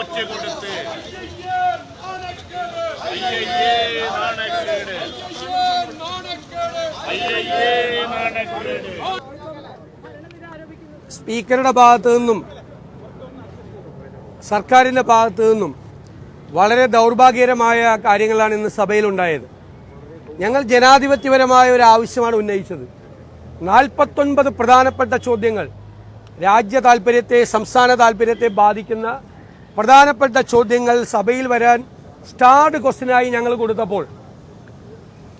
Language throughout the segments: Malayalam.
ഒറ്റ കൊടുത്ത് സ്പീക്കറുടെ ഭാഗത്തു നിന്നും സർക്കാരിന്റെ ഭാഗത്തു നിന്നും വളരെ ദൗർഭാഗ്യകരമായ കാര്യങ്ങളാണ് ഇന്ന് സഭയിലുണ്ടായത്. ഞങ്ങൾ ജനാധിപത്യപരമായ ഒരു ആവശ്യമാണ് ഉന്നയിച്ചത്. നാൽപ്പത്തൊൻപത് പ്രധാനപ്പെട്ട ചോദ്യങ്ങൾ രാജ്യ താല്പര്യത്തെ സംസ്ഥാന താല്പര്യത്തെ ബാധിക്കുന്ന പ്രധാനപ്പെട്ട ചോദ്യങ്ങൾ സഭയിൽ വരാൻ സ്റ്റാർഡ് ക്വസ്റ്റ്യനായി ഞങ്ങൾ കൊടുത്തപ്പോൾ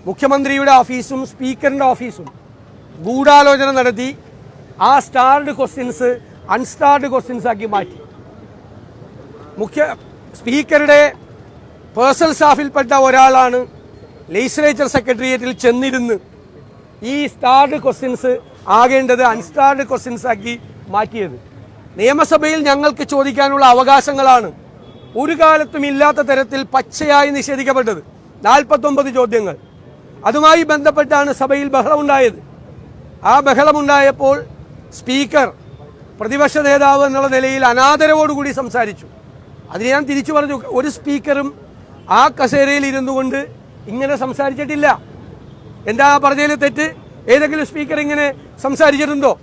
മുഖ്യമന്ത്രിയുടെ ഓഫീസും സ്പീക്കറിന്റെ ഓഫീസും ഗൂഢാലോചന നടത്തി ആ സ്റ്റാർഡ് ക്വസ്റ്റ്യൻസ് അൺസ്റ്റാർഡ് ക്വസ്റ്റ്യൻസ് ആക്കി മാറ്റി. മുഖ്യ സ്പീക്കറുടെ പേഴ്സണൽ സ്റ്റാഫിൽപ്പെട്ട ഒരാളാണ് ലെജിസ്ലേച്ചർ സെക്രട്ടേറിയറ്റിൽ ചെന്നിരുന്ന് ഈ സ്റ്റാർഡ് ക്വസ്റ്റ്യൻസ് ആകേണ്ടത് അൺസ്റ്റാർഡ് ക്വസ്റ്റ്യൻസ് ആക്കി മാറ്റിയത്. നിയമസഭയിൽ ഞങ്ങൾക്ക് ചോദിക്കാനുള്ള അവകാശങ്ങളാണ് ഒരു കാലത്തും ഇല്ലാത്ത തരത്തിൽ പച്ചയായി നിഷേധിക്കപ്പെട്ടത്. നാൽപ്പത്തൊമ്പത് ചോദ്യങ്ങൾ. അതുമായി ബന്ധപ്പെട്ടാണ് സഭയിൽ ബഹളമുണ്ടായത്. ആ ബഹളമുണ്ടായപ്പോൾ സ്പീക്കർ പ്രതിപക്ഷ നേതാവ് എന്നുള്ള നിലയിൽ അനാദരവോടുകൂടി സംസാരിച്ചു. അതിന് ഞാൻ തിരിച്ചു പറഞ്ഞു. ഒരു സ്പീക്കറും ആ കസേരയിൽ ഇരുന്നു കൊണ്ട് ഇങ്ങനെ സംസാരിച്ചിട്ടില്ല. എന്താ പറഞ്ഞതിൽ തെറ്റ്? ഏതെങ്കിലും സ്പീക്കർ ഇങ്ങനെ സംസാരിച്ചിട്ടുണ്ടോ?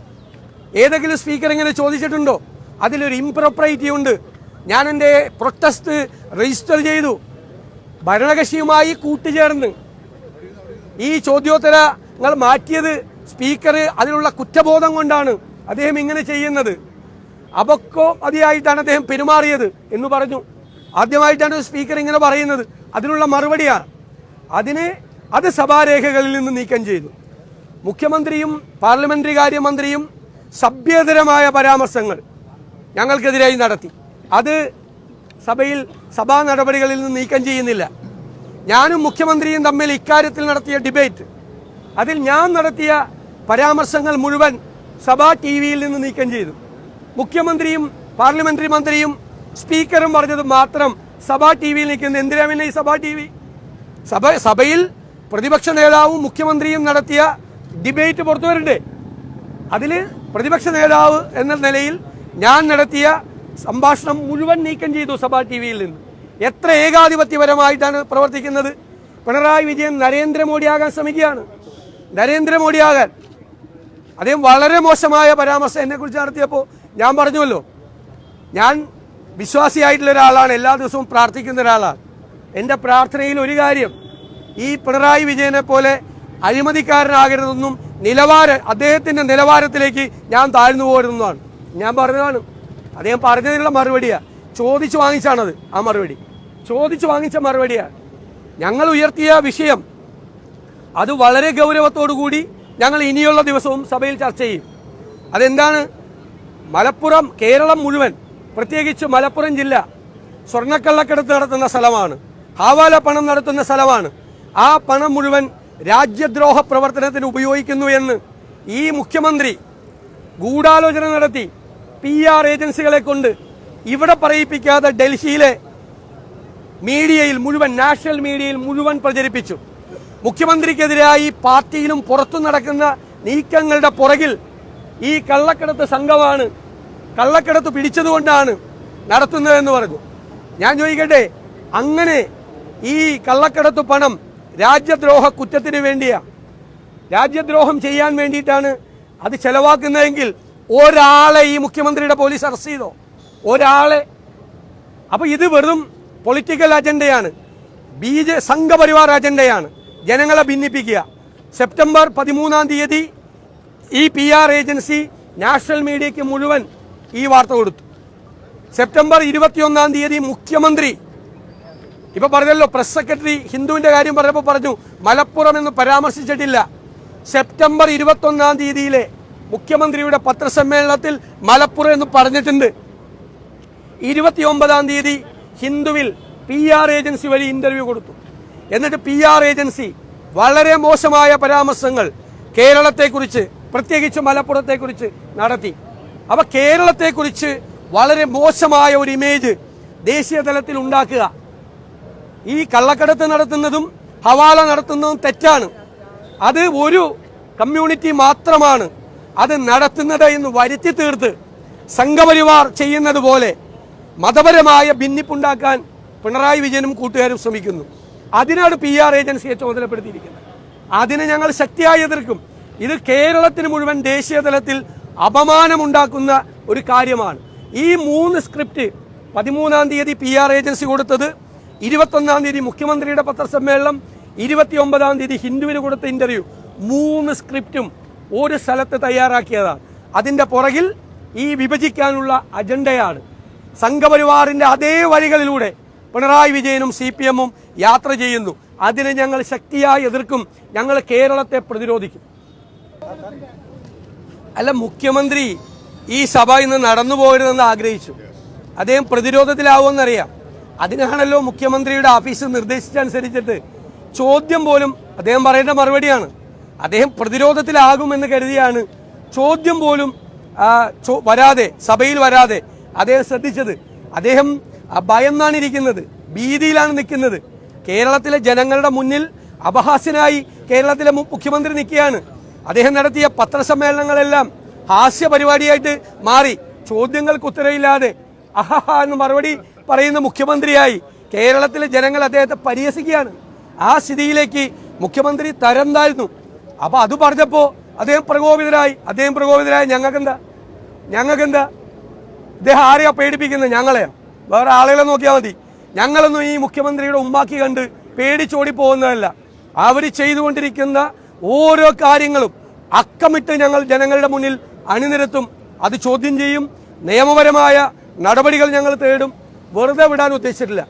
ഏതെങ്കിലും സ്പീക്കർ ഇങ്ങനെ ചോദിച്ചിട്ടുണ്ടോ? അതിലൊരു ഇംപ്രോപ്രൈറ്റി ഉണ്ട്. ഞാൻ എന്റെ പ്രൊട്ടസ്റ്റ് രജിസ്റ്റർ ചെയ്തു. ഭരണകക്ഷിയുമായി കൂട്ടുചേർന്ന് ഈ ചോദ്യോത്തരങ്ങൾ മാറ്റിയത് സ്പീക്കർ അതിലുള്ള കുറ്റബോധം കൊണ്ടാണ് അദ്ദേഹം ഇങ്ങനെ ചെയ്യുന്നത്. അപക്കോ മതിയായിട്ടാണ് അദ്ദേഹം പെരുമാറിയത് എന്ന് പറഞ്ഞു. ആദ്യമായിട്ടാണ് സ്പീക്കർ ഇങ്ങനെ പറയുന്നത്. അതിനുള്ള മറുപടിയാണ് അതിന് അത് സഭാരേഖകളിൽ നിന്ന് നീക്കം ചെയ്തു. മുഖ്യമന്ത്രിയും പാർലമെന്ററി കാര്യമന്ത്രിയും സഭ്യതരമായ പരാമർശങ്ങൾ ഞങ്ങൾക്കെതിരായി നടത്തി. അത് സഭയിൽ സഭാ നടപടികളിൽ നിന്ന് നീക്കം ചെയ്യുന്നില്ല. ഞാനും മുഖ്യമന്ത്രിയും തമ്മിൽ ഇക്കാര്യത്തിൽ നടത്തിയ ഡിബേറ്റ്. അതിൽ ഞാൻ നടത്തിയ പരാമർശങ്ങൾ മുഴുവൻ സഭാ ടി വിയിൽ നിന്ന് നീക്കം ചെയ്തു. മുഖ്യമന്ത്രിയും പാർലമെന്ററി മന്ത്രിയും സ്പീക്കറും പറഞ്ഞത് മാത്രം സഭാ ടി വിയിൽ നിൽക്കുന്നത് എന്തിനാ പിന്നെ ഈ സഭാ ടി വി? സഭ സഭയിൽ പ്രതിപക്ഷ നേതാവും മുഖ്യമന്ത്രിയും നടത്തിയ ഡിബേറ്റ് പുറത്തു വരണ്ടേ അതിൽ പ്രതിപക്ഷ നേതാവ് എന്ന നിലയിൽ ഞാൻ നടത്തിയ സംഭാഷണം മുഴുവൻ നീക്കം ചെയ്തു സഭാ ടി വിയിൽ നിന്ന്. എത്ര ഏകാധിപത്യപരമായിട്ടാണ് പ്രവർത്തിക്കുന്നത്. പിണറായി വിജയൻ നരേന്ദ്രമോദിയാകാൻ ശ്രമിക്കുകയാണ്. നരേന്ദ്രമോദിയാകാൻ. അദ്ദേഹം വളരെ മോശമായ പരാമർശം എന്നെക്കുറിച്ച് നടത്തിയപ്പോൾ ഞാൻ പറഞ്ഞുവല്ലോ. ഞാൻ വിശ്വാസിയായിട്ടുള്ള ഒരാളാണ്. എല്ലാ ദിവസവും പ്രാർത്ഥിക്കുന്ന ഒരാളാണ്. എന്റെ പ്രാർത്ഥനയിൽ ഒരു കാര്യം ഈ പിണറായി വിജയനെ പോലെ അഴിമതിക്കാരനാകരുതെന്നും നിലവാര അദ്ദേഹത്തിന്റെ നിലവാരത്തിലേക്ക് ഞാൻ താഴ്ന്നു പോരുന്നതാണ്. ഞാൻ പറഞ്ഞതാണ് അദ്ദേഹം പറഞ്ഞതിനുള്ള മറുപടിയാണ് ചോദിച്ചു വാങ്ങിച്ചാണത് ആ മറുപടി. ചോദിച്ചു വാങ്ങിച്ച മറുപടിയാണ് ഞങ്ങൾ ഉയർത്തിയ വിഷയം അത് വളരെ ഗൗരവത്തോടു കൂടി ഞങ്ങൾ ഇനിയുള്ള ദിവസവും സഭയിൽ ചർച്ച ചെയ്യും. അതെന്താണ്? മലപ്പുറം കേരളം മുഴുവൻ പ്രത്യേകിച്ച് മലപ്പുറം ജില്ല സ്വർണക്കള്ളക്കടത്ത് നടത്തുന്ന സ്ഥലമാണ്. ഹാവാല പണം നടത്തുന്ന സ്ഥലമാണ്. ആ പണം മുഴുവൻ രാജ്യദ്രോഹ പ്രവർത്തനത്തിന് ഉപയോഗിക്കുന്നു എന്ന് ഈ മുഖ്യമന്ത്രി ഗൂഢാലോചന നടത്തി പി ആർ ഏജൻസികളെ കൊണ്ട് ഇവിടെ പറയിപ്പിക്കാതെ ഡൽഹിയിലെ മീഡിയയിൽ മുഴുവൻ നാഷണൽ മീഡിയയിൽ മുഴുവൻ പ്രചരിപ്പിച്ചു. മുഖ്യമന്ത്രിക്കെതിരായി പാർട്ടിയിലും പുറത്തു നടക്കുന്ന നീക്കങ്ങളുടെ പുറകിൽ ഈ കള്ളക്കടത്ത് സംഘമാണ് കള്ളക്കടത്ത് പിടിച്ചതുകൊണ്ടാണ് നടത്തുന്നതെന്ന് പറഞ്ഞു. ഞാൻ ചോദിക്കട്ടെ അങ്ങനെ ഈ കള്ളക്കടത്ത് പണം രാജ്യദ്രോഹ കുറ്റത്തിന് വേണ്ടിയാ. രാജ്യദ്രോഹം ചെയ്യാൻ വേണ്ടിയിട്ടാണ് അത് ചെലവാക്കുന്നതെങ്കിൽ ഒരാളെ ഈ മുഖ്യമന്ത്രിയുടെ പോലീസ് അറസ്റ്റ് ചെയ്തോ? ഒരാളെ. അപ്പോൾ ഇത് വെറും പൊളിറ്റിക്കൽ അജണ്ടയാണ് ബി ജെ സംഘപരിവാർ അജണ്ടയാണ് ജനങ്ങളെ ഭിന്നിപ്പിക്കുക. സെപ്റ്റംബർ പതിമൂന്നാം തീയതി ഈ പി ആർ ഏജൻസി നാഷണൽ മീഡിയയ്ക്ക് മുഴുവൻ ഈ വാർത്ത കൊടുത്തു. സെപ്റ്റംബർ ഇരുപത്തിയൊന്നാം തീയതി മുഖ്യമന്ത്രി ഇപ്പൊ പറഞ്ഞല്ലോ പ്രസ് സെക്രട്ടറി ഹിന്ദുവിന്റെ കാര്യം പറഞ്ഞപ്പോൾ പറഞ്ഞു മലപ്പുറം എന്ന് പരാമർശിച്ചിട്ടില്ല. സെപ്റ്റംബർ ഇരുപത്തൊന്നാം തീയതിയിലെ മുഖ്യമന്ത്രിയുടെ പത്രസമ്മേളനത്തിൽ മലപ്പുറം എന്ന് പറഞ്ഞിട്ടുണ്ട്. ഇരുപത്തിയൊമ്പതാം തീയതി ഹിന്ദുവിൽ പി ആർ ഏജൻസി വഴി ഇന്റർവ്യൂ കൊടുത്തു. എന്നിട്ട് പി ആർ ഏജൻസി വളരെ മോശമായ പരാമർശങ്ങൾ കേരളത്തെക്കുറിച്ച് പ്രത്യേകിച്ച് മലപ്പുറത്തെക്കുറിച്ച് നടത്തി. അവ കേരളത്തെക്കുറിച്ച് വളരെ മോശമായ ഒരു ഇമേജ് ദേശീയ തലത്തിൽ ഉണ്ടാക്കുക. ഈ കള്ളക്കടത്ത് നടത്തുന്നതും ഹവാല നടത്തുന്നതും തെറ്റാണ്. അത് ഒരു കമ്മ്യൂണിറ്റി മാത്രമാണ്. അത് നടത്തുന്നത് എന്ന് വരുത്തി തീർത്ത് സംഘപരിവാർ ചെയ്യുന്നത് പോലെ മതപരമായ ഭിന്നിപ്പുണ്ടാക്കാൻ പിണറായി വിജയനും കൂട്ടുകാരും ശ്രമിക്കുന്നു. അതിനാണ് പി ആർ ഏജൻസിയെ ചുമതലപ്പെടുത്തിയിരിക്കുന്നത്. അതിനെ ഞങ്ങൾ ശക്തിയായി എതിർക്കും. ഇത് കേരളത്തിന് മുഴുവൻ ദേശീയ തലത്തിൽ അപമാനമുണ്ടാക്കുന്ന ഒരു കാര്യമാണ്. ഈ മൂന്ന് സ്ക്രിപ്റ്റ് പതിമൂന്നാം തീയതി പി ആർ ഏജൻസി കൊടുത്തത് ഇരുപത്തൊന്നാം തീയതി മുഖ്യമന്ത്രിയുടെ പത്രസമ്മേളനം ഇരുപത്തിയൊമ്പതാം തീയതി ഹിന്ദുവിന് കൊടുത്ത ഇന്റർവ്യൂ മൂന്ന് സ്ക്രിപ്റ്റും ഒരു സ്ഥലത്ത് തയ്യാറാക്കിയതാണ് അതിന്റെ പുറകിൽ ഈ വിഭജിക്കാനുള്ള അജണ്ടയാണ് സംഘപരിവാറിന്റെ അതേ വഴികളിലൂടെ പിണറായി വിജയനും സി പി എമ്മും യാത്ര ചെയ്യുന്നു. അതിനെ ഞങ്ങൾ ശക്തിയായി എതിർക്കും. ഞങ്ങൾ കേരളത്തെ പ്രതിരോധിക്കും. അല്ല മുഖ്യമന്ത്രി ഈ സഭ ഇന്ന് നടന്നു പോകരുതെന്ന് ആഗ്രഹിച്ചു. അദ്ദേഹം പ്രതിരോധത്തിലാവുമെന്നറിയാം. അതിനാണല്ലോ മുഖ്യമന്ത്രിയുടെ ഓഫീസ് നിർദ്ദേശിച്ചനുസരിച്ചിട്ട് ചോദ്യം പോലും അദ്ദേഹം പറയേണ്ട മറുപടിയാണ്. അദ്ദേഹം പ്രതിരോധത്തിലാകുമെന്ന് കരുതിയാണ് ചോദ്യം പോലും വരാതെ സഭയിൽ വരാതെ അദ്ദേഹം ശ്രദ്ധിച്ചത്. അദ്ദേഹം ഭയന്നാണ് ഇരിക്കുന്നത്. ഭീതിയിലാണ് നിൽക്കുന്നത്. കേരളത്തിലെ ജനങ്ങളുടെ മുന്നിൽ അപഹാസ്യനായി കേരളത്തിലെ മുഖ്യമന്ത്രി നിൽക്കുകയാണ്. അദ്ദേഹം നടത്തിയ പത്രസമ്മേളനങ്ങളെല്ലാം ഹാസ്യ പരിപാടിയായിട്ട് മാറി. ചോദ്യങ്ങൾക്ക് ഉത്തരവില്ലാതെ അഹഹ എന്ന് മറുപടി പറയുന്ന മുഖ്യമന്ത്രിയായി കേരളത്തിലെ ജനങ്ങൾ അദ്ദേഹത്തെ പരിഹസിക്കുകയാണ്. ആ സ്ഥിതിയിലേക്ക് മുഖ്യമന്ത്രി തരം താഴ്ന്നു അപ്പൊ അത് പറഞ്ഞപ്പോ അദ്ദേഹം പ്രകോപിതരായി. അദ്ദേഹം പ്രകോപിതരായി ഞങ്ങൾക്കെന്താ? ഞങ്ങൾക്കെന്താ? ഇദ്ദേഹം ആരെയാ പേടിപ്പിക്കുന്നത്? ഞങ്ങളെയാണ് വേറെ ആളുകളെ നോക്കിയാൽ മതി. ഞങ്ങളൊന്നും ഈ മുഖ്യമന്ത്രിയുടെ ഉമ്മാക്കി കണ്ട് പേടിച്ചോടി പോകുന്നതല്ല അവർ ചെയ്തുകൊണ്ടിരിക്കുന്ന ഓരോ കാര്യങ്ങളും അക്കമിട്ട് ഞങ്ങൾ ജനങ്ങളുടെ മുന്നിൽ അണിനിരത്തും. അത് ചോദ്യം ചെയ്യും. നിയമപരമായ നടപടികൾ ഞങ്ങൾ തേടും. വെറുതെ വിടാൻ ഉദ്ദേശിച്ചിട്ടില്ല.